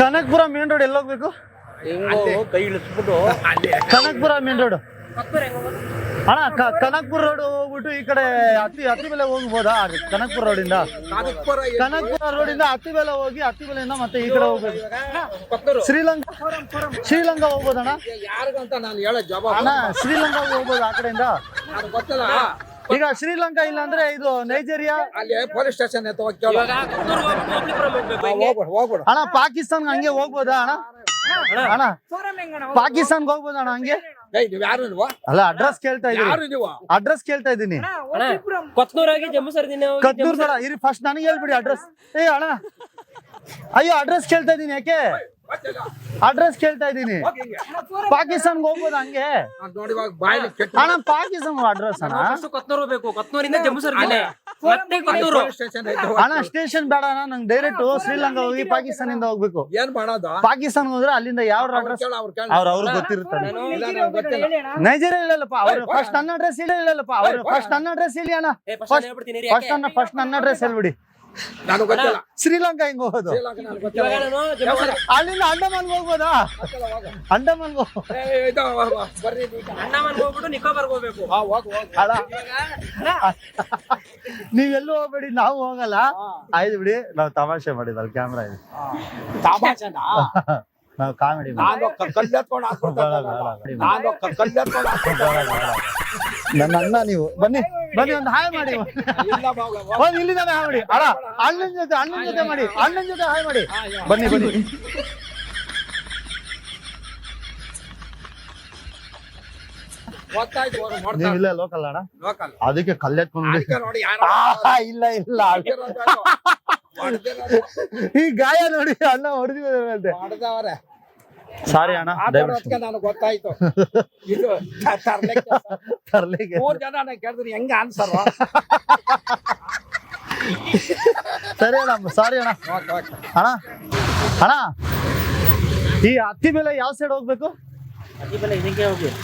Kanakapura main road ಎಲ್ಲೋಗ್ಬೇಕು ಹೋಗ್ಬೇಕು? ಕೈ ಇಳಿಸ್ಬಿಟ್ಟು. Kanakapura main road ಅಣ್ಣ ಕ- ಕನಕ್ಪುರ ರೋಡ್ ಹೋಗ್ಬಿಟ್ಟು ಈ ಕಡೆ ಹತ್ತಿ ಹತ್ತಿ ಬೆಲೆ ಹೋಗ್ಬೋದಾ? ಕನಕ್ಪುರ ರೋಡಿಂದ ಕನಕಪುರ ರೋಡಿಂದ ಹತ್ತಿ ಬೆಲೆ ಹೋಗಿ ಹತ್ತಿ ಬೆಲೆಯಿಂದ ಮತ್ತೆ ಈ ಕಡೆ ಹೋಗ್ಬೇಕು. ಶ್ರೀಲಂಕಾ ಶ್ರೀಲಂಕಾ ಹೋಗ್ಬೋದಣ್ಣ? ಅಣ್ಣ ಶ್ರೀಲಂಕಾ ಹೋಗ್ಬೋದು ಆ ಕಡೆಯಿಂದ. ಗೊತ್ತಲ್ಲ? ಈಗ ಶ್ರೀಲಂಕಾ ಇಲ್ಲ ಅಂದ್ರೆ ಇದು ನೈಜೀರಿಯಾ? ಅಲ್ಲಿ ಪೊಲೀಸ್ ಸ್ಟೇಷನ್ ಅಣ್ಣ ಪಾಕಿಸ್ತಾನ್ ಹಂಗೆ ಹೋಗ್ಬೋದಾ ಅಣ್ಣ? ಅಣ್ಣ ಪಾಕಿಸ್ತಾನ್ಗೆ ಹೋಗ್ಬೋದ ಅಣ್ಣ ಹಂಗೆ? ಅಲ್ಲ ಅಡ್ರೆಸ್ ಕೇಳ್ತಾ ಇದೀನಿ. ಯಾರು ನೀವು? ಅಡ್ರೆಸ್ ಕೇಳ್ತಾ ಇದ್ದೀನಿ ಕತ್ನೂರ್ ಸರ ಇರಿ ಫಸ್ಟ್ ನನಗೆ ಹೇಳ್ಬಿಡಿ ಅಡ್ರೆಸ್ ಏ ಅಣ್ಣ. ಅಯ್ಯೋ ಅಡ್ರೆಸ್ ಕೇಳ್ತಾ ಇದೀನಿ ಯಾಕೆ? ಅಡ್ರೆಸ್ ಕೇಳ್ತಾ ಇದೀನಿ ಪಾಕಿಸ್ತಾನ್ಗೆ ಹೋಗ್ಬೋದು ಹಂಗೆ. ನಾನ್ ನೋಡಿ ಇವಾಗ ಬಾಯಲ್ಲಿ ಕೆಟ್ಟ ಅಣ್ಣ ಪಾಕಿಸ್ತಾನ್ ಅಡ್ರೆಸ್ ಅಣ್ಣ. ಕೊತ್ನೂರು ಹೋಗ್ಬೇಕು ಕೊತ್ನೂರಿಂದ ಜಮ್ಮು ಕೊತ್ನೂರು ಸ್ಟೇಷನ್ ಐತೆ ಅಣ್ಣ ಸ್ಟೇಷನ್ ಬೇಡ ಅಣ್ಣ ನಂಗೆ ಡೈರೆಕ್ಟ್ ಶ್ರೀಲಂಕಾ ಹೋಗಿ ಪಾಕಿಸ್ತಾನಿಂದ ಹೋಗ್ಬೇಕು. ಏನ್ ಮಾಡೋದು? ಪಾಕಿಸ್ತಾನ್ ಹೋದ್ರೆ ಅಲ್ಲಿಂದ ಯಾವ ಅಡ್ರೆಸ್ ಅವ್ರ ಅವ್ರು ಗೊತ್ತಿರುತ್ತಾರೆ ನೈಜೀರಿಯಾ ಹೇಳಲ್ಲಪ್ಪ ಅವ್ರು ಫಸ್ಟ್ ನನ್ನ ಅಡ್ರೆಸ್ ಇಲ್ಲ ಇಲ್ಲಪ್ಪ ಅವ್ರು ಫಸ್ಟ್ ನನ್ನ ಅಡ್ರೆಸ್ ಇಲ್ಲ ಅಣ್ಣ. ಫಸ್ಟ್ ನನ್ನ ಫಸ್ಟ್ ನನ್ನ ಅಡ್ರೆಸ್ ಹೇಳ್ಬಿಡಿ. ನನಗೆ ಗೊತ್ತಿಲ್ಲ. ಶ್ರೀಲಂಕಾ ಹೆಂಗ್ ಹೋಗೋದು? ನಾನು ಅಲ್ಲಿಂದ ಅಂಡಮಾನ್ ಹೋಗ್ಬೋದಾ. ಅಂಡಮಾನ್ ಹೋಗ್ಬಿಟ್ಟು ನಿಕೋಬಾರ್ಗೆ ಹೋಗ್ಬೇಕು. ಹಾ, ಹೋಗು, ಹೋಗು. ಅಲ್ಲ. ನೀವೆಲ್ಲೂ ಹೋಗ್ಬೇಡಿ ನಾವು ಹೋಗಲ್ಲ. ಆಯ್ತು ಬಿಡಿ ನಾವು ತಮಾಷೆ ಮಾಡಿದ್ವಿ ಕ್ಯಾಮ್ರಾ ಇದೆ. ತಮಾಷೆನಾ? ನಾವು ಕಾಮಿಡಿ ನಾನು ನನ್ನ ಅಣ್ಣ ನೀವು. ಬನ್ನಿ ಬನ್ನಿ ಒಂದು ಹಾಯ್ ಮಾಡಿ. ಇಲ್ಲ ಬಾವ, ಹೋಗು. ಒಂದ್ ಇಲ್ಲಿಂದ ಹಾಯ್ ಮಾಡಿ. ಅಣ್ಣ ಅಣ್ಣನ ಜೊತೆ ಅಣ್ಣನ ಜೊತೆ ಮಾಡಿ. ಅಣ್ಣನ ಜೊತೆ ಹಾಯ್ ಮಾಡಿ. ಬನ್ನಿ ಬನ್ನಿ. ಇಲ್ಲ ಲೋಕಲ್ ಅಣ್ಣ. ಅದಕ್ಕೆ ಕಲ್ಲೆತ್ಕೊಂಡು ಇಲ್ಲ ಇಲ್ಲ. ಈ ಗಾಯ ನೋಡಿ ಅಣ್ಣ ಹೊಡೆದಿದ್ದಾರೆ. ಸಾರಿ ಅಣ್ಣ ದಯವಿಟ್ಟು ನನಗೆ ಗೊತ್ತಾಯ್ತು. ಇದು ತ- ತರ್ಲಿಕ್ಕೆ ತರ್ಲಿಕ್ಕೆ. ಮೂರ್ ಜನ ನಾನು ಕೇಳಿದ್ರೆ ಹೆಂಗ ಆನ್ಸರ್ ಸರಿ ಅಣ್ಣ ಸಾರಿ ಅಣ್ಣ. ಅಣ್ಣ ಅಣ್ಣ ಈ ಹತ್ತಿ ಬೆಲೆ ಯಾವ ಸೈಡ್ ಹೋಗ್ಬೇಕು?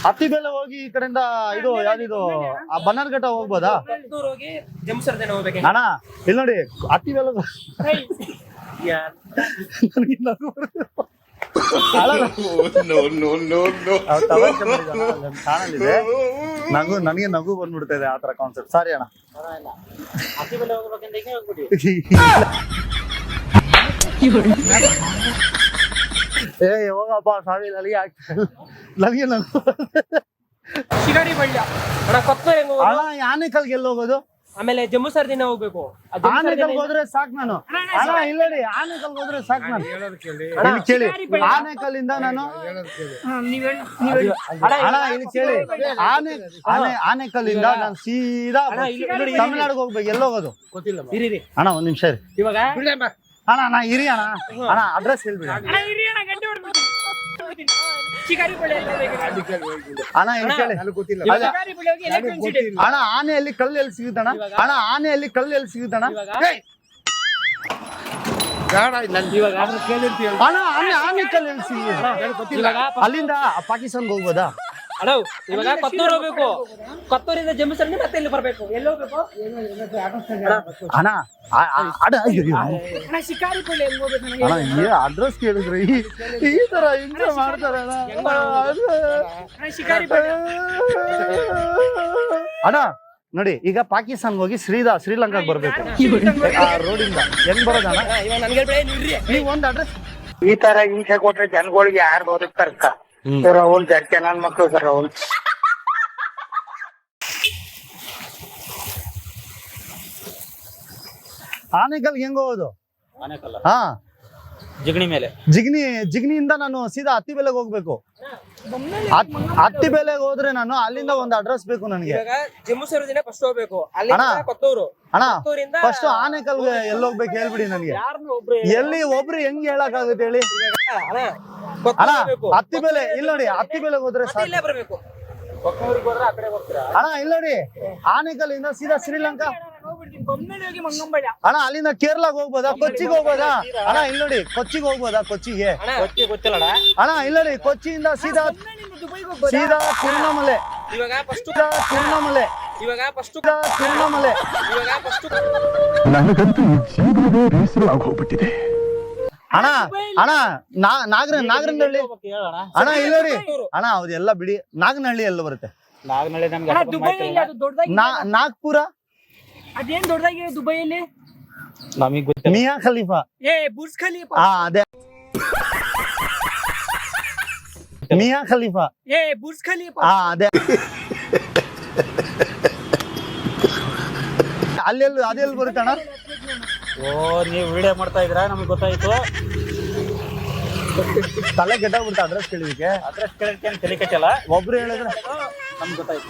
ಹತ್ತಿ ಬೆಲೆ ಹೋಗಿ ಈ ಕಡೆಯಿಂದ ಇದು ಯಾವ್ದಿದು ಆ ಬನ್ನರ್ಘಟ್ಟ ಹೋಗ್ಬೋದಾ? ಹೋಗಿ ಜಮ್ಮು ಸರ್ದಿನ ಹೋಗ್ಬೇಕು? ಅಣ್ಣ ಇಲ್ಲಿ ನೋಡಿ ಹತ್ತಿ ಬೆಲೆ ನನಗೆ ನಗು. ಚಾನಲ್ ಇದೆ ನಗು ನನಗೆ ನಗು ಬಂದ್ಬಿಡ್ತಾ ಇದೆ ಆ ತರ ಕಾನ್ಸೆಪ್ಟ್ ಸಾರಿ ಅಣ್ಣ. ಏ ಯಾವಾಗಪ್ಪ ಸಾವಿ ನನಗೆ ಆಗ್ತಿಲ್ಲ. ನನಗೆ ನಗು ಶಿಗಾಡಿ ಬಳ್ಳ. ಅಣ್ಣ ಕೊತ್ನೂರು ಹೆಂಗ್ ಅಣ್ಣ ಹೋಗೋದು? ಆಮೇಲೆ ಜಮ್ಮು ಸರ್ದಿನ ಹೋಗ್ಬೇಕು. ಆ ಜಮ್ಮು ಆನೆಕಲ್ ಸರ್ದಿನ- ಹೋದ್ರೆ ಸಾಕು ನಾನು. ಅಣ್ಣ ಇಲ್ಲಡಿ ಆನೆಕಲ್ ಹೋದ್ರೆ ಸಾಕು ನಾನು. ಇಲ್ಲಿ ಕೇಳಿ. ಆನೆಕಲ್ಲಿಂದ ನಾನು ಅಣ್ಣ ಇಲ್ಲಿ ಕೇಳಿ. ಆನೆ ಆನೆ ಆನೆಕಲ್ಲಿಂದ ನಾನು ಸೀದಾ ತಮಿಳ್ನಾಡಿಗೆ ಹೋಗ್ಬೇಕು. ಎಲ್ಲಿ ಹೋಗೋದು? ಇರಿ ಇರಿ. ಅಣ್ಣ ಒಂದ್ ನಿಮಿಷ ಇವಾಗ ಅಣ್ಣ ನಾ ಇರಿ ಅಣ್ಣ. ಅಣ್ಣ ಅಡ್ರೆಸ್ ಹೇಳ್ಬಿಡಿ. ಅಣ್ಣ ಕೇಳಿ. ಅಣ್ಣ ಆನೆಯಲ್ಲಿ ಕಲ್ಲು ಎಲ್ಲಿ ಸಿಗುತ್ತಣ್ಣ? ಅಣ್ಣ ಆನೆಯಲ್ಲಿ ಕಲ್ಲು ಎಲ್ಲಿ ಸಿಗುತ್ತಣ್ಣ? ಅಣ್ಣ ಆನೆ ಆನೆ ಕಲ್ಲು ಎಲ್ಲಿ ಸಿಗುತ್ತೆ ಅಲ್ಲಿಂದ ಪಾಕಿಸ್ತಾನ್ಗೆ ಹೋಗ್ಬೋದಾ? ಅಣ್ಣ ಇವಾಗ ಕೊತ್ತೂರು ಹೋಗ್ಬೇಕು. ಕೊತ್ತೂರಿಂದ ಮತ್ತೆ ಇಲ್ಲಿ ಬರ್ಬೇಕು. ಎಲ್ಲಿ ಹೋಗ್ಬೇಕು? ಅಣ್ಣ ಆ- ಆ- ಅಡ ಅಯ್ಯೋ, ಅಯ್ಯೋ. ಅಣ್ಣ. ಶಿಕಾರಿ ಬಳ್ಳಿ ಎಲ್ಲಿ ಹೋಗ್ಬೇಕು ನನಗೆ? ಅಣ್ಣ ಈ ಅಡ್ರೆಸ್ ಕೇಳಿದ್ರೆ ಈ ಈ ತರ ಹಿಂಸೆ ಮಾಡ್ತಾರೆ ಅಣ್ಣ. ನೋಡಿ ಈಗ ಪಾಕಿಸ್ತಾನ್ಗೆ ಹೋಗಿ ಶ್ರೀದಾ ಶ್ರೀಲಂಕಾ ಬರ್ಬೇಕು. ಆ ರೋಡಿಂದ ಹೆಂಗ್ ಬರೋದಣ್ಣ ಇವಾಗ ನನ್ಗೆ ಹೇಳ್ಬೇಡಿ ನೀವು ಇರ್ರಿ. ನೀವು ಒಂದು ಅಡ್ರೆಸ್ ಈ ತರ ಹಿಂಸೆ ಕೊಟ್ರೆ ಜನಗಳಿಗೆ ಯಾರು ಬದುಕ್ತಾರಕ್ಕ ಅವ್ನು ಜಡ್ಕೆ ನನ್ ಮಕ್ಕಳು ಸರ್ ರಾಹುಲ್ ಆನೆಕಲ್ ಹೆಂಗ್ ಹೋಗೋದು? ಹಾ. ಜಿಗಣಿ ಮೇಲೆ. ಜಿಗ್ನಿ ಜಿಗ್ನಿಯಿಂದ ನಾನು ಸೀದಾ ಹತ್ತಿ ಬೆಲೆಗೆ ಹೋಗ್ಬೇಕು. ಹತ್- ಹತ್ತಿ ಬೆಲೆಗೆ ಹೋದ್ರೆ ನಾನು ಅಲ್ಲಿಂದ ಒಂದು ಅಡ್ರೆಸ್ ಬೇಕು ನನಗೆ. ಇವಾಗ ಜಮ್ಮು ಸರ್ದಿನ ಫಸ್ಟ್ ಹೋಗ್ಬೇಕು. ಅಲ್ಲಿ ಅಣ್ಣ. ಕೊತ್ತೂರು. ಅಣ್ಣ ಕೊತ್ತೂರಿಂದ ಫಸ್ಟ್ ಆನೆಕಲ್ಗೆ ಎಲ್ಲಿ ಹೋಗ್ಬೇಕು ಹೇಳ್ಬಿಡಿ ನನಗೆ. ಯಾರನ್ನ ಒಬ್ರು ಎಲ್ಲಿ ಒಬ್ರು ಹೆಂಗ್ ಹೇಳಕ್ ಆಗುತ್ತೆ ಹೇಳಿ ಅಣ್ಣ ಅಣ್ಣ ಹತ್ತಿ ಬೆಲೆ ಇಲ್ಲ ನೋಡಿ ಹತ್ತಿ ಮೇಲೆ ಹೋದ್ರೆ ಇಲ್ಲೇ ಬರ್ಬೇಕು. ಅಣ್ಣ ಇಲ್ಲ ನೋಡಿ ಇಂದ ಸೀದಾ ಶ್ರೀಲಂಕಾ. ಅಣ್ಣ ಅಲ್ಲಿಂದ ಕೇರಳಗೆ ಹೋಗ್ಬೋದಾ? ಕೊಚ್ಚಿಗೆ ಹೋಗ್ಬೋದಾ? ಅಣ್ಣ ಇಲ್ಲ ನೋಡಿ ಕೊಚ್ಚಿಗೆ ಹೋಗ್ಬೋದಾ? ಕೊಚ್ಚಿಗೆ. ಅಣ್ಣ ಇಲ್ಲ ನೋಡಿ ಕೊಚ್ಚಿಯಿಂದ ಸೀದಾ ಸೀದಾ ತಿರುವಣ್ಣಾಮಲೆ ಇವಾಗ ಫಸ್ಟ್ ತಿರುವಣ್ಣಾಮಲೆ ಇವಾಗ ಫಸ್ಟ್ ತಿರುವಣ್ಣಾಮಲೆ ಇವಾಗ ಫಸ್ಟ್ ನನಗಂತೂ ಈ ಜೀವನವೇ ಬೇಸರವಾಗಿ ಹೋಗ್ಬಿಟ್ಟಿದೆ ಅಣ್ಣ ಅಣ್ಣ ನಾಗರ ನಾಗರನಹಳ್ಳಿ. ಅಣ್ಣ? ಇಲ್ಲ ಅಣ್ಣ ಎಲ್ಲಾ ಬಿಡಿ. ನಾಗನಹಳ್ಳಿ ಎಲ್ಲ ಬರುತ್ತೆ? ನಾಗನಹಳ್ಳಿ ನಮ್ಗೆ ನಾಗ್ಪುರ? ಅದೇನ್ ದೊಡ್ಡದಾಗಿ ದುಬೈಯಲ್ಲಿ? ನಮಗೆ ಗೊತ್ತಿಲ್ಲ. Mia Khalifa. ಏ ಬುರ್ಜ್ ಖಲೀಫಾ. ಹಾ ಅದೇ. Mia Khalifa. ಏ ಬುರ್ಜ್ ಖಲೀಫಾ. ಹಾ ಅದೇ. ಅಲ್ಲೆಲ್ಲ ಅದೆಲ್ಲ ಬರುತ್ತೆ ಅಣ್ಣ ಓ ನೀವು ವಿಡಿಯೋ ಮಾಡ್ತಾ ಇದ್ರ ನಮ್ಗೆ ಗೊತ್ತಾಯ್ತು. ತಲೆ ಕೆಟ್ಟಾಗ್ಬಿಡ್ತು ಅಡ್ರೆಸ್ ಕೇಳಿದಕ್ಕೆ ಅಡ್ರೆಸ್ ಕೇಳಕ್ಕೆ ತಲೆ ಕೆಟ್ಟಲ್ಲ? ಒಬ್ರು ಹೇಳಿದ್ರೆ ನಮ್ಗೆ ಗೊತ್ತಾಯ್ತು.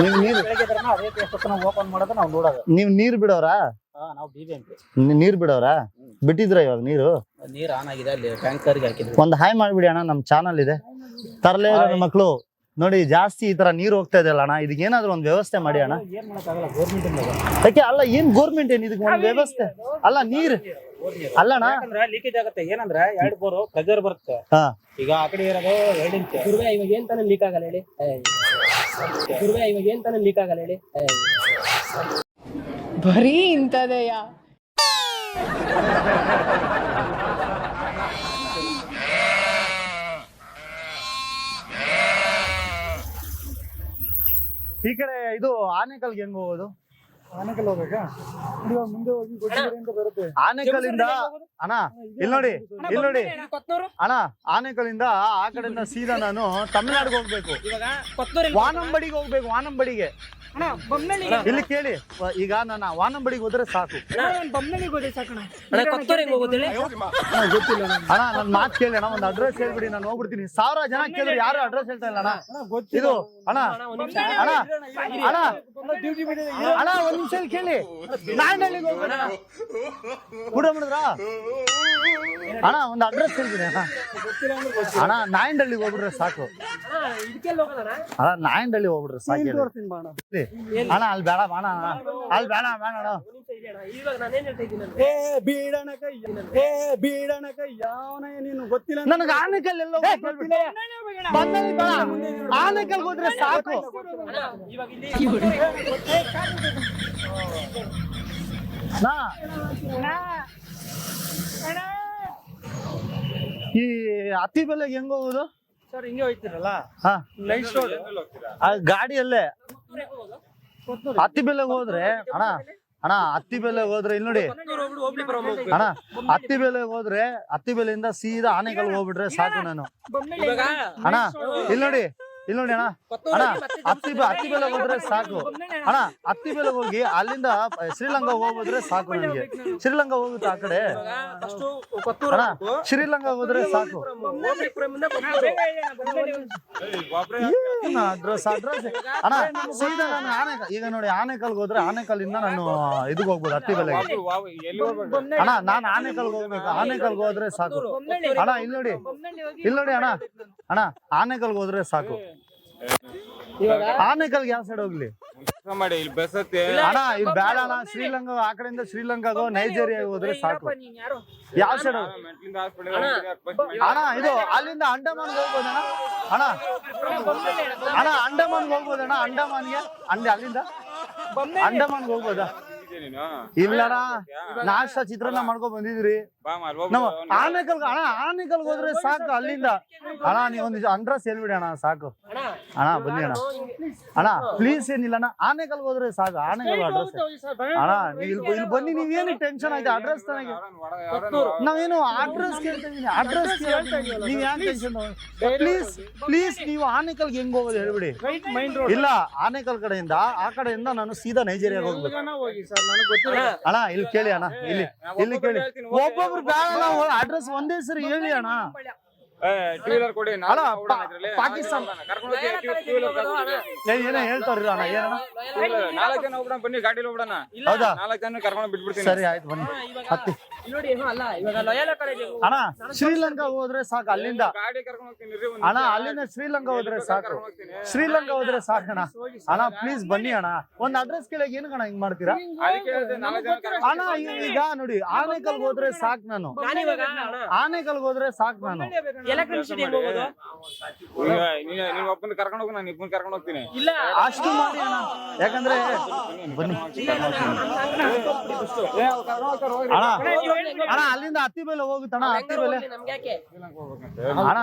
ನೀವ್ ನೀರ್ ಅದೇ ಎಷ್ಟೊತ್ತು ನಾವು ಓಪನ್ ಮಾಡೋದು ನಾವು ನೋಡೋದು. ನೀವ್ ನೀರ್ ಬಿಡೋರಾ? ನಾವು ಬಿ ನೀರ್ ಬಿಡೋರಾ? ಬಿಟ್ಟಿದ್ರ ಇವಾಗ ನೀರು? ನೀರು ಆನ್ ಆಗಿದೆ ಅಲ್ಲಿ ಟ್ಯಾಂಕರ್ಗೆ ಹಾಕಿದ್ವಿ. ಒಂದ್ ಹಾಯ್ ಮಾಡ್ಬಿಡಿ ಅಣ್ಣ ನಮ್ ಚಾನಲ್ ಇದೆ. ತರಲೇ ಮಕ್ಕಳು ನೋಡಿ ಜಾಸ್ತಿ ಈ ತರ ನೀರು ಹೋಗ್ತಾ ಇದೆ ಅಲ್ಲ ಅಣ್ಣ. ಇದಕ್ಕೆ ಏನಾದ್ರು ಒಂದ್ ವ್ಯವಸ್ಥೆ ಮಾಡಿ ಅಣ್ಣ. ಯಾಕೆ ಅಲ್ಲ ಏನ್ ಗೋರ್ಮೆಂಟ್ ಏನ್ ಇದಕ್ಕೆ ಒಂದ್ ವ್ಯವಸ್ಥೆ? ಅಲ್ಲ ನೀರ್ ಅಲ್ಲಣ್ಣ ಯಾಕಂದ್ರೆ ಲೀಕೇಜ್ ಆಗುತ್ತೆ. ಏನಂದ್ರೆ ಎರಡು ಬೋರು ಪ್ರೆಜರ್ ಬರುತ್ತೆ. ಹಾ. ಈಗ ಆ ಕಡೆ ಇರೋದು ಎರಡು ಇಂಚ್ ಗುರುವೆ ಇವಾಗ ಏನ್ ತಾನೇ ಲೀಕ್ ಆಗಲ್ಲ ಹೇಳಿ. ಗುರುವೆ ಇವಾಗ ಏನ್ ತಾನೇ ಲೀಕ್ ಆಗಲ್ಲ ಹೇಳಿ. ಬರೀ ಇಂಥದೆಯ? ಈ ಕಡೆ ಇದು ಆನೆಕಲ್ಗೆ ಹೆಂಗ್ ಹೋಗೋದು? ಆನೆಕಲ್ ಹೋಗ್ಬೇಕಾ? ಇವಾಗ ಮುಂದೆ ಹೋಗಿ ಬರುತ್ತೆ. ಆನೆಕಲ್ಲಿಂದ ಅಣ್ಣ ಇಲ್ಲಿ ನೋಡಿ ಇಲ್ಲಿ ನೋಡಿ. ಅಣ್ಣ ಆನೆಕಲ್ಲಿಂದ ಆ ಕಡೆಯಿಂದ ಸೀದಾ ನಾನು ತಮಿಳ್ನಾಡಿಗೆ ಹೋಗ್ಬೇಕು. ವಾನಂಬಡಿಗೆ ಹೋಗ್ಬೇಕು ವಾನಂಬಡಿಗೆ. ಇಲ್ಲಿ ಕೇಳಿ ಈಗ ನಾನು ವಾನಂಬಡಿಗೆ ಹೋದ್ರೆ ಸಾಕು. ಗೊತ್ತಿಲ್ಲ ಅಣ್ಣ? ಕೊತ್ತೂರಿಗೆ ಹೋಗೋದು ಹೇಳಿ. ಅಣ್ಣ ನನ್ ಮಾತು ಕೇಳಿ ಅಣ್ಣ ಒಂದು ಅಡ್ರೆಸ್ ಹೇಳ್ಬಿಡಿ ನಾನು ಹೋಗ್ಬಿಡ್ತೀನಿ. ಸಾವಿರ ಜನ ಕೇಳಿದ್ರೆ ಯಾರು ಅಡ್ರೆಸ್ ಹೇಳ್ತಾ ಇಲ್ಲ ಅಣ್ಣ. ಇದು ಅಣ್ಣ ಅಣ್ಣ ಅಣ್ಣ ಅಣ್ಣ ಒಂದ್ ನಿಮಿಷ ಕೇಳಿ. ಹೋಗೋಣ ಕೂಡ ಮಾಡಿದ್ರ ಅಣ್ಣ ಒಂದು ಅಡ್ರೆಸ್ ಹೇಳ್ತೀನಿ ಅಣ್ಣ ಅಣ್ಣ ನಾಯಂಡಳ್ಳಿಗೆ ಹೋಗ್ಬಿಟ್ರೆ ಸಾಕು. ಅಣ್ಣ ಇದಕ್ಕೆಲ್ಲ ಹೋಗೋದಣ್ಣ ಅಣ್ಣ ನಾಯಂಡಳ್ಳಿ ಹೋಗ್ಬಿಟ್ರೆ ಸಾಕು ಅಣ್ಣ ಅಲ್ಲಿ ಬೇಡ ಅಣ್ಣ. ಅಲ್ಲಿ ಬೇಡ ಬೇಡ ಅಣ್ಣ. ನೀನು ನನಗೆ ಆನೆಕಲ್ ಎಲ್ಲ ಆನೆಕಲ್ಗೆ ಹೋದ್ರೆ ಸಾಕು. ಅಣ್ಣ ಇವಾಗ ಇಲ್ಲಿ ನಾ? ಈ ಅತಿ ಬೆಲೆಗೆ ಹೆಂಗ ಹೋಗುದು? ಸರ್ ಹಿಂಗೆ ಹೋಯ್ತಿರಲ್ಲ? ಹಾ. ನೈಟ್ ರೋಡ್ ಆ ಗಾಡಿಯಲ್ಲೇ? ಅತ್ತಿ ಬೆಲೆಗೆ ಹೋದ್ರೆ ಅಣ್ಣ ಅಣ್ಣ ಅತ್ತಿ ಬೆಲೆಗೆ ಹೋದ್ರೆ ಇಲ್ಲಿ ನೋಡಿ. ಅಣ್ಣ ಅತ್ತಿ ಬೆಲೆಗೆ ಹೋದ್ರೆ ಅತ್ತಿ ಬೆಲೆಯಿಂದ ಸೀದಾ ಆನೆಗಳು ಹೋಗ್ಬಿಟ್ರೆ ಸಾಕು ನಾನು. ಅಣ್ಣ ಇಲ್ಲಿ ನೋಡಿ. ಇಲ್ಲಿ ನೋಡಿ ಅಣ್ಣ. ಅಣ್ಣ ಹತ್ತಿ ಬೆ- ಹತ್ತಿ ಬೆಲೆಗೆ ಹೋದ್ರೆ ಸಾಕು. ಅಣ್ಣ ಹತ್ತಿ ಬೆಲೆ ಹೋಗಿ ಅಲ್ಲಿಂದ ಶ್ರೀಲಂಕಾ ಹೋಗೋದ್ರೆ ಸಾಕು ನನಗೆ. ಶ್ರೀಲಂಕಾ ಹೋಗುತ್ತೆ ಆ ಕಡೆ? ಇವಾಗ ಫಸ್ಟ್ ಕೊತ್ತೂರು ಅಣ್ಣ ಶ್ರೀಲಂಕಾ ಹೋದ್ರೆ ಸಾಕು. Address address? ಅಣ್ಣ ಸೀದಾ ನಾನು ಆನೆಕಲ್ ಈಗ ನೋಡಿ ಆನೆಕಲ್ಗೆ ಹೋದ್ರೆ ಆನೆಕಲ್ಲಿಂದ ನಾನು ಇದಕ್ಕೆ ಹೋಗ್ಬೋದು ಹತ್ತಿ ಬೆಲೆಗೆ. ಅಣ್ಣ ನಾನು ಆನೆಕಲ್ಗೆ ಹೋಗ್ಬೇಕು ಆನೆಕಲ್ಗೆ ಹೋದ್ರೆ ಸಾಕು. ಅಣ್ಣ ಇಲ್ಲಿ ನೋಡಿ. ಇಲ್ಲಿ ನೋಡಿ ಅಣ್ಣ. ಅಣ್ಣ ಆನೆಕಲ್ಗೆ ಹೋದ್ರೆ ಸಾಕು. ಆನೆಕಲ್ಗೆ ಯಾವ ಸೈಡ್ ಹೋಗ್ಲಿ? ಮಾಡಿ ಇಲ್ಲಿ ಬಸ್ ಅಣ್ಣ ಇಲ್ಲಿ ಬೇಡ ಅಣ್ಣ ಶ್ರೀಲಂಕಾ ಆ ಕಡೆಯಿಂದ ಶ್ರೀಲಂಕಾಗೋ ನೈಜೀರಿಯಾ ಹೋದ್ರೆ ಸಾಕು. ಯಾವ ಸೈಡ್ ಅಣ್ಣ ಇದು ಅಲ್ಲಿಂದ ಅಂಡಮಾನ್ ಹೋಗ್ಬೋದಣ್ಣ? ಅಣ್ಣ ಅಣ್ಣ ಅಂಡಮಾನ್ಗೆ ಹೋಗ್ಬೋದಣ್ಣ ಅಂಡಮಾನ್ಗೆ? ಅಲ್ಲಿ ಅಲ್ಲಿಂದ? ಅಂಡಮಾನ್ಗೆ ಹೋಗ್ಬೋದಾ? ಇಲ್ಲಣ್ಣ ನಾಷ್ಟ ಚಿತ್ರಾನ್ನ ಮಾಡ್ಕೊಂಡ್ ಬಂದಿದ್ರಿ ನಾವು ಆನೆಕಲ್ ಅಣ್ಣ ಆನೆಕಲ್ ಹೋದ್ರೆ ಸಾಕು ಅಲ್ಲಿಂದ. ಅಣ್ಣ ನೀವೊಂದು ಒಂದು ಅಡ್ರೆಸ್ ಹೇಳ್ಬಿಡಿ ಅಣ್ಣ ಸಾಕು. ಅಣ್ಣ ಅಣ್ಣ ಬನ್ನಿ ಅಣ್ಣ. ಅಣ್ಣ ಪ್ಲೀಸ್ ಏನಿಲ್ಲ ಅಣ್ಣ ಆನೆಕಲ್ ಹೋದ್ರೆ ಸಾಕು ಆನೆಕಲ್ ಅಡ್ರೆಸ್ ಅಣ್ಣ ನೀವು ಇಲ್ಲಿ ಇಲ್ಲಿ ಬನ್ನಿ ನೀವೇನು ಟೆನ್ಷನ್ ಆಯ್ತು? ಅಡ್ರೆಸ್ ತನಗೆ ನಾವೇನು ಅಡ್ರೆಸ್ ಕೇಳ್ತಿದ್ದೀನಿ ಅಡ್ರೆಸ್ ನೀವ್ ಯಾಕೆ ಟೆನ್ಷನ್ ಪ್ಲೀಸ್ ಪ್ಲೀಸ್ ನೀವು ಆನೇಕಲ್ಗೆ ಹೆಂಗ್ ಹೋಗೋದು ಹೇಳ್ಬಿಡಿ. ರೈಟ್ ಮೈನ್ ರೋಡ್ ಇಲ್ಲ ಆನೆಕಲ್ ಕಡೆಯಿಂದ ಆ ಕಡೆಯಿಂದ ನಾನು ಸೀದಾ ನೈಜೀರಿಯಾಗ ಹೋಗ್ಬೇಕು. ಅಣ್ಣ ಇಲ್ಲಿ ಕೇಳಿ ಅಣ್ಣ ಇಲ್ಲಿ ಇಲ್ಲಿ ಕೇಳಿ. ಒಬ್ಬೊಬ್ರು ಬೇಡ ನಾವು ಅಡ್ರೆಸ್ ಒಂದೇ ಸರಿ ಹೇಳಿ ಅಣ್ಣ. ಪಾಕಿಸ್ತಾನ. ಏನೋ ಹೇಳ್ತಾರ್ರಿ ಅಣ್ಣ ಏನಣ್ಣ ನಾಲ್ಕು ಜನ ಬನ್ನಿ ಗಾಡಿಲಿ ಹೋಗ್ಬಿಡಣ ಹೌದಾ? ನಾಲ್ಕು ಜನ ಕರ್ಕೊಂಡು ಬಿಟ್ಬಿಡ್ತೀನಿ ಸರಿ ಆಯ್ತು ಬನ್ನಿ. ಹತ್ತಿ. ನೋಡಿ ಏನೋ ಅಲ್ಲ ಇವಾಗ ಲಯಾಲ ಕಾಲೇಜ್ ಅಣ್ಣ ಶ್ರೀಲಂಕಾ ಹೋದ್ರೆ ಸಾಕು ಅಲ್ಲಿಂದ. ಅಣ್ಣ. ಅಲ್ಲಿಂದ ಶ್ರೀಲಂಕಾ ಹೋದ್ರೆ ಸಾಕು. ಶ್ರೀಲಂಕಾ ಹೋದ್ರೆ ಸಾಕಣ ಅಣ್ಣ. ಪ್ಲೀಸ್ ಬನ್ನಿ ಅಣ್ಣ. ಒಂದ್ ಅಡ್ರೆಸ್ ಕೇಳಕ್ ಏನು ಕಣ ಹಿಂಗ್ ಮಾಡ್ತೀರಾ? ಅದಕ್ಕೆ ಹೇಳ್ದೆ ನಾಲ್ಕು ಅಣ್ಣ ಈಗ ನೋಡಿ ಆನೆಕಲ್ ಹೋದ್ರೆ ಸಾಕ್ ನಾನು. ಆನೆಕಲ್ ಹೋದ್ರೆ ಸಾಕ್ ನಾನು. ಎಲೆಕ್ಟ್ರಿಸಿಟಿ ಹೆಂಗ್ ಹೋಗೋದು? ಈಗ ನೀನ್- ನೀನ್ ಕರ್ಕೊಂಡು ಹೋಗಿ ನಾನು ಇಬ್ಬನ ಕರ್ಕೊಂಡು ಹೋಗ್ತೀನಿ. ಇಲ್ಲ. ಅಷ್ಟು ಮಾಡಿ ಅಣ್ಣ. ಯಾಕಂದ್ರೆ ಬನ್ನಿ. ಅಣ್ಣ. ಅಣ್ಣ ಅಲ್ಲಿಂದ ಹತ್ತಿ ಬೆಲೆ ಹೋಗುತ್ತಣ್ಣ ಹತ್ತಿ ಬೆಲೆ ನಮ್ಗೆ ಯಾಕೆ? ಅಣ್ಣ.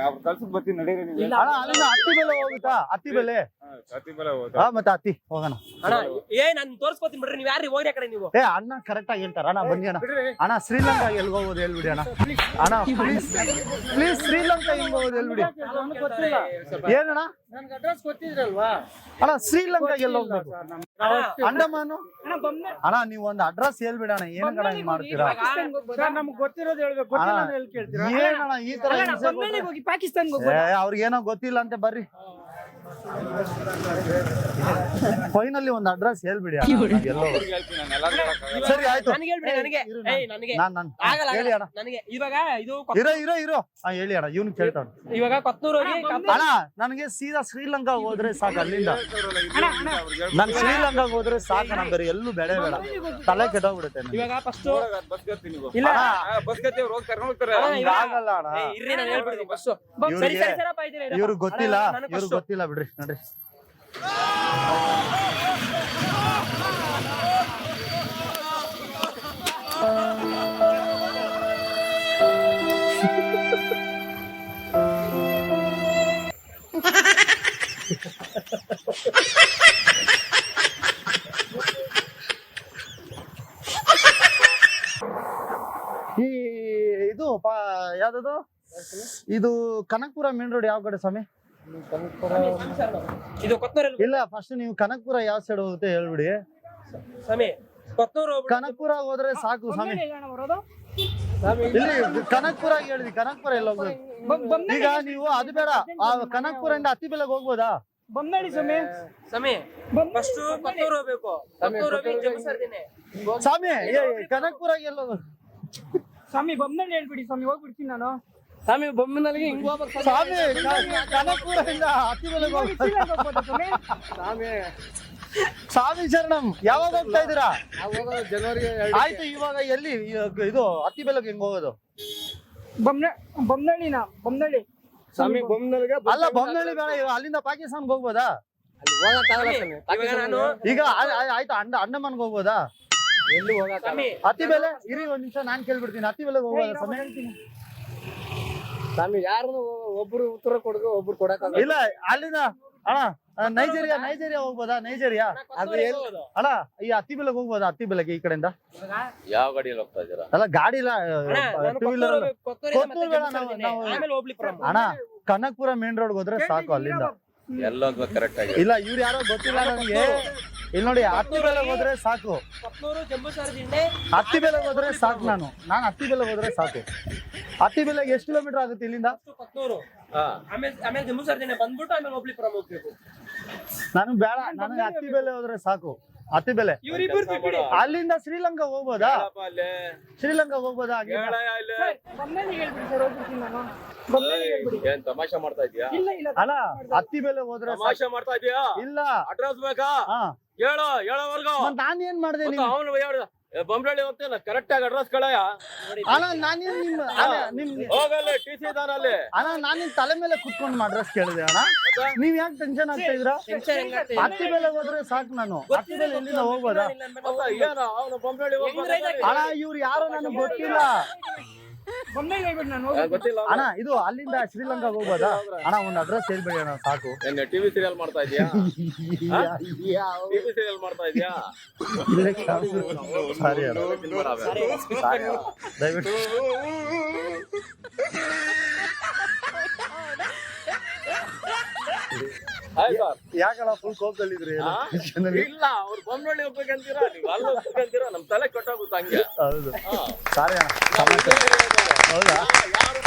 ಅವ್ರ ಕಳ್ಸಕ್ ಬರ್ತೀನಿ ನಡೀರಿ ನೀವು ಅಣ್ಣ ಅಲ್ಲಿಂದ ಹತ್ತಿ ಬೆಲೆ ಹೋಗುತ್ತಾ? ಹತ್ತಿ ಬೆಲೆ ಹಾ, ಹತ್ತಿ ಬೆಲೆ ಹೋದ ಹಾ ಮತ್ತೆ ಹತ್ತಿ ಹೋಗೋಣ. ಅಣ್ಣ ಏ ನಾನು ತೋರಿಸ್ಕೊತೀನಿ ಬಿಡ್ರಿ ನೀವ್ ಯಾರು ಹೋಗ್ರಿ ಆ ಕಡೆ ನೀವು. ಏ ಅಣ್ಣ ಕರೆಕ್ಟ್ ಆಗಿ ಹೇಳ್ತಾರ. ಅಣ್ಣ ಬನ್ನಿ ಅಣ್ಣ. ಅಣ್ಣ ಶ್ರೀಲಂಕಾ ಎಲ್ಲಿ ಹೋಗೋದು ಹೇಳ್ಬಿಡಿ ಅಣ್ಣ. ಅಣ್ಣ ಪ್ಲೀಸ್ ಪ್ಲೀಸ್ ಶ್ರೀಲಂಕಾ ಹಿಂಗ್ ಹೋಗೋದು ಹೇಳ್ಬಿಡಿ. ಏನಣ್ಣ? ನನ್ಗೆ ಅಡ್ರೆಸ್ ಗೊತ್ತಿದ್ರಲ್ವಾ ಅಣ್ಣ ಶ್ರೀಲಂಕಾ ಎಲ್ಲಿ ಹೋಗ್ಬೇಕು? ಅಂಡಮಾನು ಅಣ್ಣ ಬೊಮ್ಮೆ ಅಣ್ಣ ನೀವು ಒಂದು ಅಡ್ರೆಸ್ ಹೇಳ್ಬಿಡಣ ಏನ್ ಕಣ ಹಿಂಗ್ ಮಾಡ್ತೀರಾ? ನಮ್ಗೆ ಗೊತ್ತಿರೋದು ಹೇಳ್ಬೇಕು. ಗೊತ್ತಿಲ್ಲ ಅಂದ್ರೆ ಎಲ್ಲಿ ಕೇಳ್ತೀರಾ? ಏನಣ್ಣ ಈ ತರ ಹಿಂಸೆ ಕೊಟ್ರೆ? ಹೋಗಿ ಪಾಕಿಸ್ತಾನ್ಗೆ ಏ ಅವ್ರಿಗೇನೋ ಗೊತ್ತಿಲ್ಲ ಅಂತ ಬರ್ರಿ. ಫೈನಲಿ ಒಂದು ಅಡ್ರೆಸ್ ಹೇಳ್ಬಿಡಿ ಅಣ್ಣ, ಎಲ್ಲೋ. ನಾನು. ಸರಿ ಆಯ್ತು. ನನಗೆ ಹೇಳ್ಬಿಡಿ ನನಗೆ. ಇರು, ಏಯ್ ನನಗೆ. ನಾನ್ ನಾನ್ ಆಗಲ್ಲ ಹೇಳಿ ಆಗಲ್ಲ. ಅಣ್ಣ. ನನಗೆ ಇವಾಗ ಇದು ಇರೋ ಇರೋ ಇರೋ. ಹಾ ಹೇಳಿ ಅಣ್ಣ ಇವ್ನು ಕೇಳ್ತಾವ ಇವಾಗ ಕೊತ್ತೂರು ಹೋಗಿ ಕಬ್ಬ- ಅಣ್ಣ ನನಗೆ ಸೀದಾ ಶ್ರೀಲಂಕಾ ಹೋದ್ರೆ ಸಾಕು ಅಲ್ಲಿಂದ. ನನ್ ಶ್ರೀಲಂಕಾ ಹೋದ್ರೆ ಸಾಕು ನಮ್ ಬೇರೆ ಎಲ್ಲೂ ಬೇಡ ಬೇಡ. ತಲೆ ಕೆಟ್ಟೋಗ್ಬಿಡುತ್ತೆ ನನಗೆ. ಇವಾಗ ಫಸ್ಟ್ ಬಸ್ ಗತಿ ನೀವು. ಇಲ್ಲ. ಬಸ್ ಗತಿ ಅವ್ರು ಹೋಗಿ ಕರ್ಕೊಂಡು ಹೋಗ್ತಾರೆ. ಅಣ್ಣ, ಇವಾಗ- ಆಗಲ್ಲ ಅಣ್ಣ. ಏಯ್, ಇರ್ರಿ ನಾನು ಹೇಳ್ಬಿಡ್ತೀನಿ ಬಸ್ ಇವ್ರಿಗೆ- ಸರಿ ಸರಿ ಸರಪ್ಪ ಇದ್ದೀರಿ ಇರಪ್ಪ. ಇವ್ರಿಗೆ ಗೊತ್ತಿಲ್ಲ ಅಣ್ಣ, ನನಗೆ ಇವ್ರಿಗೆ first. ಗೊತ್ತಿಲ್ಲ ಬಿಡ್ರಿ ನೋಡ್ರಿ. ಈ ಇದು ಯಾವ್ದದು? ಇದು ಕನಕಪುರ ಮೇನ್ ರೋಡ್ ಯಾವ ಕಡೆ ಸ್ವಾಮಿ? ಇದು ಕೊತ್ತೂರಲ್ಲಿ ಇಲ್ಲ ಫಸ್ಟ್ ನೀವು ಕನಕ್ಪುರ ಯಾವ ಸೈಡ್ ಹೋಗುತ್ತೆ ಹೇಳ್ಬಿಡಿ. ಸ್ವಾಮಿ ಕೊತ್ತೂರು ಹೋಗ್ಬಿಟ್ಟು ಕನಕ್ಪುರ ಹೋದ್ರೆ ಸಾಕು ಸ್ವಾಮಿ. ಇಲ್ಲಿ ಕನಕ್ಪುರ ಹೇಳಿದ್ವಿ ಕನಕ್ಪುರ ಎಲ್ಲ ಬೊಮ್ಮೆಲಿ ಈಗ ನೀವು ಅದು ಬೇಡ ಆ ಕನಕ್ಪುರದಿಂದ ಅತಿ ಬೆಲೆಗೆ ಹೋಗ್ಬೋದಾ? ಬೊಮ್ಮನಳ್ಳಿ ಸ್ವಾಮಿ. ಸ್ವಾಮಿ ಫಸ್ಟ್ ಕೊತ್ತೂರು ಹೋಗ್ಬೇಕು. ಕೊತ್ತೂರು ಹೋಗಿ ಜಂಬಸರ್ದಿನಿ ಸ್ವಾಮಿ ಏ ಕನಕ್ಪುರ ಎಲ್ಲ ಸ್ವಾಮಿ ಬೊಮ್ಮನಳ್ಳಿ ಹೇಳ್ಬಿಡಿ ಸ್ವಾಮಿ ಹೋಗ್ಬಿಡ್ತೀನಿ ನಾನು. ಸ್ವಾಮಿ ಬೊಮ್ಮಿನಲ್ಲಿ ಹಿಂಗ್ ಹೋಗ್ಬೇಕು ಸ್ವಾಮಿ. ಕನಕ್ಪುರದಿಂದ ಶ್ರೀಲಂಕಾಗ್ ಹೋಗ್ಬೋದಾ ಸ್ವಾಮಿ. ಸ್ವಾಮಿ. ಶರಣಂ ಯಾವಾಗ ಹೋಗ್ತಾ ಇದೀರಾ ಆಯ್ತು ಇವಾಗ ಎಲ್ಲಿ ಇದು ಅತ್ತಿ ಬೆಲೆಗೆ ಹೆಂಗ್ ಹೋಗೋದು? ಬೊಮ್ಮನ ಬೊಮ್ಮನಳ್ಳಿನ ಬೊಮ್ಮನಳ್ಳಿ ಸ್ವಾಮಿ ಬೊಮ್ಮನಲ್ಗೆ ಅಲ್ಲ ಬೊಮ್ಮನಳ್ಳಿ ಬೇಡ ಇವಾಗ ಅಲ್ಲಿಂದ ಪಾಕಿಸ್ತಾನ್ ಹೋಗ್ಬೋದಾ. ಈಗ ಆಯ್ತು ಅಂಡ ಅಂಡಮಾನ್ಗೆ ಹೋಗ್ಬೋದಾ? ಎಲ್ಲಿ ಹೋಗ ಸ್ವಾಮಿ ಹತ್ತಿ ಬೆಲೆ ಇರಿ ಒಂದ್ ನಿಮಿಷ ನಾನ್ ಕೇಳ್ಬಿಡ್ತೀನಿ. ಅತಿ ಬೆಲೆಗೆ ಹೋಗ್ಬೋದಾ ಸ್ವಾಮಿ? ಸ್ವಾಮಿ ಯಾರು ಒಬ್ರು ಉತ್ತರ ಕೊಡಗ ಒಬ್ರು ಕೊಡಕ ಇಲ್ಲ ಅಲ್ಲಿಂದ ಅಣ್ಣ ನೈಜೀರಿಯಾ ನೈಜೀರಿಯಾ ಹೋಗ್ಬೋದಾ? ನೈಜೀರಿಯಾ ಅದು ಅಣ್ಣ ಈ ಹತ್ತಿ ಬೆಲೆಗೆ ಹೋಗ್ಬೋದಾ? ಹತ್ತಿ ಬೆಲೆಗೆ ಈ ಕಡೆಯಿಂದ? ಯಾವ ಗಾಡಿಯಲ್ಲಿ ಹೋಗ್ತಾ ಇದ್ದೀರಾ? ಅಲ್ಲ ಗಾಡಿ ಇಲ್ಲ ಟೂ ವೀಲರ್ ಕೊತ್ತೂರು ಬೇಡ, ನಾವು- ನಾವು- ಆಮೇಲೆ ಹೋಗ್ಲಿಕ್ಕೆ ಅಣ್ಣ ಕನಕ್ಪುರ ಮೇನ್ ರೋಡ್ ಹೋದ್ರೆ ಸಾಕು ಅಲ್ಲಿಂದ. ಎಲ್ಲ ಕರೆಕ್ಟ್ ಆಗಿ ಇಲ್ಲ ಇವ್ರು ಯಾರೋ ಗೊತ್ತಿಲ್ಲ ನನಗೆ. ಇಲ್ಲಿ ನೋಡಿ ಹತ್ತಿ ಬೆಲೆ ಹೋದ್ರೆ ಸಾಕು. ಹತ್ತಿ ಬೆಲೆ ಹೋದ್ರೆ ಸಾಕು ನಾನು. ನಾನು ಹತ್ತಿ ಬೆಲೆ ಹೋದ್ರೆ ಸಾಕು. ಹತ್ತಿ ಬೆಲೆಗೆ ಎಷ್ಟು ಕಿಲೋಮೀಟರ್ ಆಗುತ್ತೆ ಇಲ್ಲಿಂದ? ನನಗೆ ಬೇಡ ನನಗೆ ಹತ್ತಿ ಬೆಲೆ ಹೋದ್ರೆ ಸಾಕು. ಹತ್ತಿ ಬೆಲೆ. ಅಲ್ಲಿಂದ ಶ್ರೀಲಂಕಾ ಹೋಗ್ಬೋದಾ? ಶ್ರೀಲಂಕಾ ಹೋಗ್ಬೋದಾ ಏನ್ ತಮಾಷೆ ಮಾಡ್ತಾ ಇದೀಯಾ ಇಲ್ಲ ಇಲ್ಲ. ಅಲ್ಲ ಹತ್ತಿ ಬೆಲೆ ಹೋದ್ರೆ. ತಮಾಷೆ ಮಾಡ್ತಾ ಇದೀಯಾ ಇಲ್ಲ. ಅಡ್ರೆಸ್ ಬೇಕಾ? ಹಾ. ಹೇಳು ಹೇಳೋವರ್ಗು. ನಾನ್ ಏನ್ ಮಾಡಿದೆ ಅವನು ಹೇಳ ಬೊಂಬಳಿ ಹೋಗ್ತೇನೆ ಕರೆಕ್ಟ್ ಆಗಿ ಅಡ್ರೆಸ್ ಕಳಯ. ಅಣ್ಣ ನಾನು ನಿಮ್ಮ ಅಣ್ಣ, ನಿಮ್ ಹೋಗಲ್ಲಿ ಟಿ ಸಿ ಅಲ್ಲಿ ಅಣ್ಣ ನಾನ್ ನಿಮ್ ತಲೆ ಮೇಲೆ ಕುತ್ಕೊಂಡು ಅಡ್ರೆಸ್ ಕೇಳಿದೆ ಅಣ್ಣ. ನೀವ್ ಯಾಕೆ ಟೆನ್ಷನ್ ಆಗ್ತಾ ಇದ್ರ? ಹತ್ತಿ ಬೆಲೆ ಹೋದ್ರೆ ಸಾಕು ನಾನು. ಹತ್ತಿ ಬೆಲೆ ಎಲ್ಲಿಂದ ಹೋಗ್ಬೋದಾ? ಏನು ಅವನು ಬೊಂಬಳಿ ಹೆಂಗ್ ಅಣ್ಣ ಇವ್ರು ಯಾರು ನನಗೆ ಗೊತ್ತಿಲ್ಲ. ಅಣ್ಣ ಇದು ಅಲ್ಲಿಂದ ಶ್ರೀಲಂಕಾ ಹೋಗ್ಬೋದಾ? ಅಣ್ಣ ಒಂದು ಅಡ್ರೆಸ್ ಹೇಳ್ಬೇಡಿ ಅಣ್ಣ ಸಾಕು. ಟಿವಿ ಸೀರಿಯಲ್ ಮಾಡ್ತಾ ಇದೀಯಾ? ಟಿವಿ ಸೀರಿಯಲ್ ಮಾಡ್ತಾ ಇದೀಯಾ? ಸಾರಿ ಅಣ್ಣ. ದಯವಿಟ್ಟು. ಯಾಕಣ್ಣ ಫುಲ್ ಕೋಪದಲ್ಲಿದ್ರಿ? ಇಲ್ಲ ಅವ್ರು ಬೊಮ್ಮನಳ್ಳಿ ಹೋಗ್ಬೇಕಂತೀರಾ? ನೀವು ಅಲ್ಲಿ ಹೋಗ್ಬೇಕಂತೀರಾ? ನಮ್ ತಲೆ ಕೆಟ್ಟೋಗುತ್ತೆ ಹಂಗೆ. ಹೌದು. ಸಾರಿ ಹೌದಾ? ಯಾರು